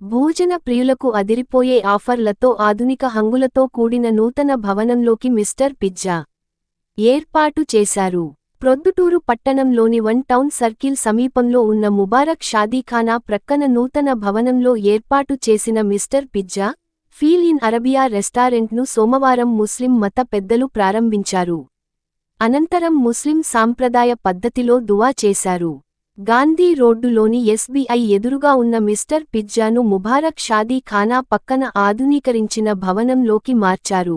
భోజన ప్రియులకు అదిరిపోయే ఆఫర్లతో ఆధునిక హంగులతో కూడిన నూతన భవనంలోకి మిస్టర్ పిజ్జా ఏర్పాటు చేశారు. ప్రొద్దుటూరు పట్టణంలోని వన్ టౌన్ సర్కిల్ సమీపంలో ఉన్న ముబారక్ షాదీఖానా ప్రక్కన నూతన భవనంలో ఏర్పాటు చేసిన Mr pizza feel in Arabia రెస్టారెంట్ను సోమవారం ముస్లిం మత పెద్దలు ప్రారంభించారు. అనంతరం ముస్లిం సాంప్రదాయ పద్ధతిలో దువా చేశారు. గాంధీ రోడ్డులోని ఎస్బీఐ ఎదురుగా ఉన్న మిస్టర్ పిజ్జాను ముబారక్ షాదీ ఖానా పక్కన ఆధునీకరించిన భవనంలోకి మార్చారు.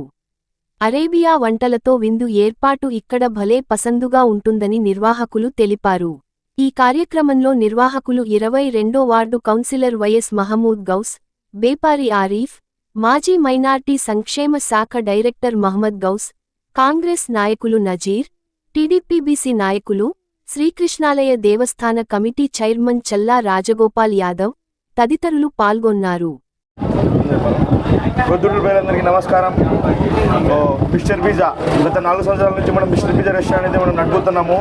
అరేబియా వంటలతో విందు ఏర్పాటు ఇక్కడ భలే పసందుగా ఉంటుందని నిర్వాహకులు తెలిపారు. ఈ కార్యక్రమంలో నిర్వాహకులు ఇరవై రెండో ward councillor YS Mahmood Ghouse Bepari Arif మాజీ మైనార్టీ సంక్షేమ శాఖ డైరెక్టర్ మహమ్మద్ గౌస్ కాంగ్రెస్ నాయకులు నజీర్ టీడీపీబీసీ నాయకులు శ్రీకృష్ణాలయ దేవస్థాన కమిటీ చైర్మన్ చల్లా రాజగోపాల్ యాదవ్ తదితరులు పాల్గొన్నారు. ప్రొద్దుటూరు నమస్కారం. మిస్టర్ పిజ్జా గత నాలుగు సంవత్సరాల నుంచి మనం మిస్టర్ పిజ్జా రెస్టారెంట్ అయితే మనం నడుపుతున్నాము.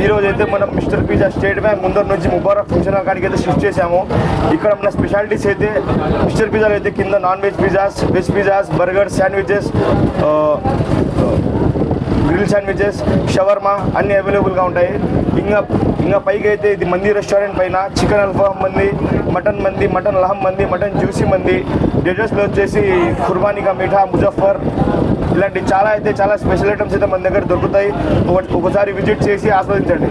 ఈ రోజు అయితే మనం మిస్టర్ పిజ్జా స్టేట్ బ్యాంక్ ముందర నుంచి ముబారక్ ఫంక్షన్ కాడికి అయితే షిఫ్ట్ చేశాము. ఇక్కడ మన స్పెషాలిటీస్ అయితే మిస్టర్ పిజ్జాలో అయితే కింద non veg pizzas veg pizzas burger sandwiches sandwiches shawarma అన్ని అవైలబుల్గా ఉంటాయి. ఇంకా ఇంకా పైకి అయితే ఇది మంది రెస్టారెంట్ పైన చికెన్ అల్ఫామ్ మంది మటన్ మంది మటన్ లహం మంది మటన్ జ్యూసీ మంది. డెజర్ట్స్లో వచ్చేసి కుర్బానికా మీఠా ముజఫర్ ఇలాంటి చాలా అయితే చాలా స్పెషల్ ఐటమ్స్ అయితే మన దగ్గర దొరుకుతాయి. ఒకసారి విజిట్ చేసి ఆస్వాదించండి.